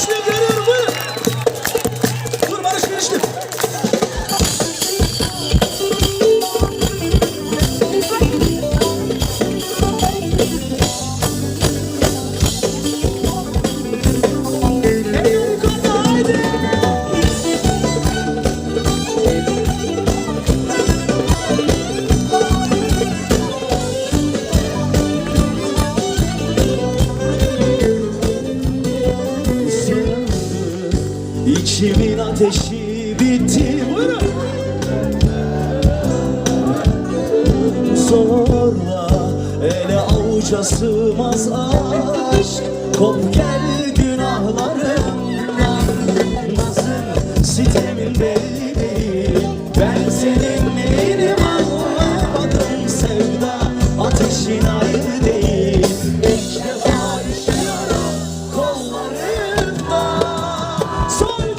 Krishna İçimin ateşi bitti Buyurun. Zorla ele avuca sığmaz aşk Kop gel günahlarımdan Nazın sitemin belli Ben senin neyine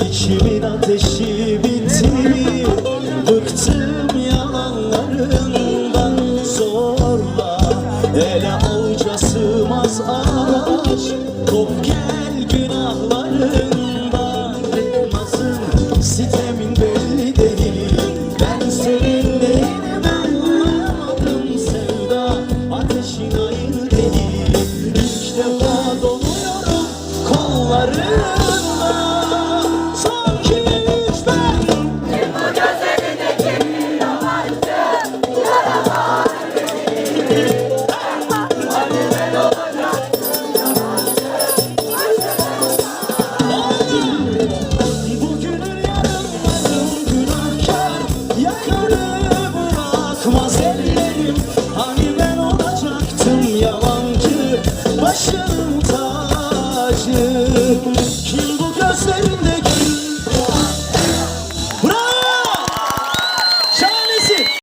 Ateşimin ateşi bitti Bıktım yalanlarından. Zorla ele avuca sığmaz ağaç. Kop gel günahlarından. Nazım sitemin belli değil. Ben senin neyine ben Sevda ateşin ayrı değil. İlk defa doluyorum kollarım